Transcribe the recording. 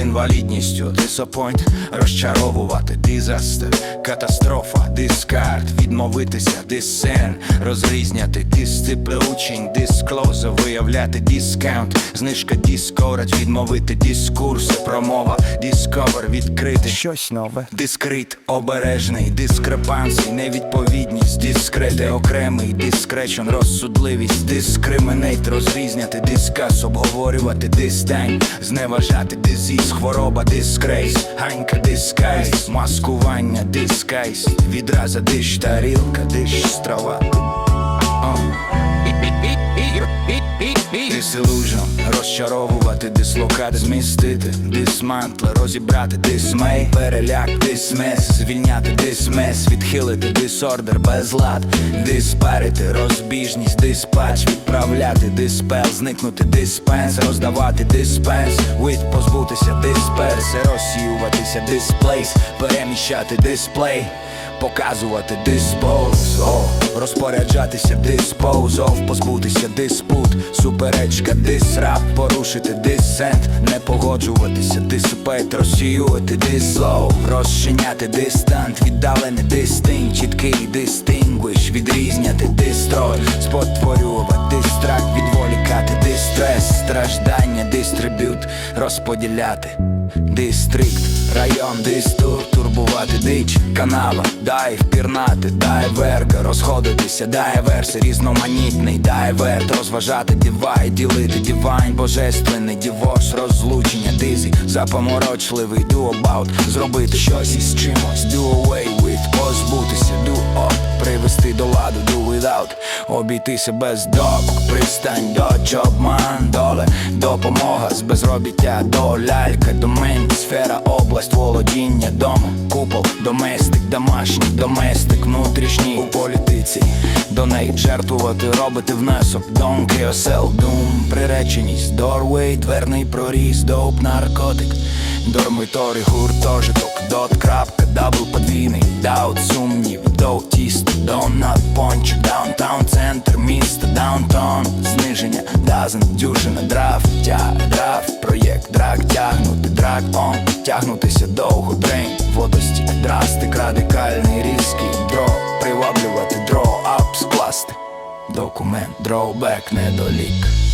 інвалідністю, дисапойнт, розчаровувати, дизастер, катастрофа, дискард, відмовитися, дисцен, розрізняти дисциплеучень, дисклоза, виявляти дискаунт, знижка дискорад, відмовити дискурси, промова, дисковер, відкрити Щось нове. Дискрит, обережний, дискрепанцій, невідповідність, дискрети, окремий, дискречон, розсудливість, дискримінейт, розрізняти дискас, обговорювати дистань, зневажати дизіз, хвороба, дискрейс, ганька, дискайс, маскування, дискайс, відраза, диш, тарілка, диш, страва. О. Розчаровувати, дислокати, змістити, дисмантли, розібрати, дисмей, переляк, дисмес, звільняти дисмес, відхилити дисордер, безлад, диспарити, розбіжність, диспач, відправляти диспел, зникнути диспенс, роздавати диспенс, вид позбутися дисперси, розсіюватися дисплейс, переміщати дисплей. Показувати диспоз, розпоряджатися диспозов, позбутися диспут, суперечка, дисрап, порушити дисент, не погоджуватися, дисипейт, розсіювати дислов, розчиняти дистант, віддалений дистинь, чіткий дистингвіш, відрізняти дистрой, спотворювати дистракт, відволікати дистрес, страждання, дистриб'ют, розподіляти. Дистрикт, район, дистур, турбувати дич, канава, дай впірнати, дай верка, розходитися, дай верси, різноманітний, дай верт, розважати дівай, ділити дівайн, божественний діворс, розлучення, дизі, запоморочливий about, зробити щось із чимось, do away with, позбутися, do up, привести до ладу, without, обійтися без добок, пристань до обман, доле, допомога з безробіття до лялька, домен, сфера, область, володіння, дому, купол, доместик, домашній, доместик, внутрішній. У політиці, до неї жертвувати, робити внесок, kill yourself, doom, приреченість, doorway, дверний проріз, доп, наркотик, Дормиторій, гуртожиток, дот, крапка, дабл подвійний, даут, сумнів, доу, тісто, донат, пончик, даунтаун, центр міста, даунтон, зниження, дазен, дюжина, драв, тя, драв, проєкт, драк, тягнути, драк, он, тягнутися довго, дрейн, водості, драстик, радикальний, різкий, дро, приваблювати, дро, ап, скласти, документ, дроубек, недолік.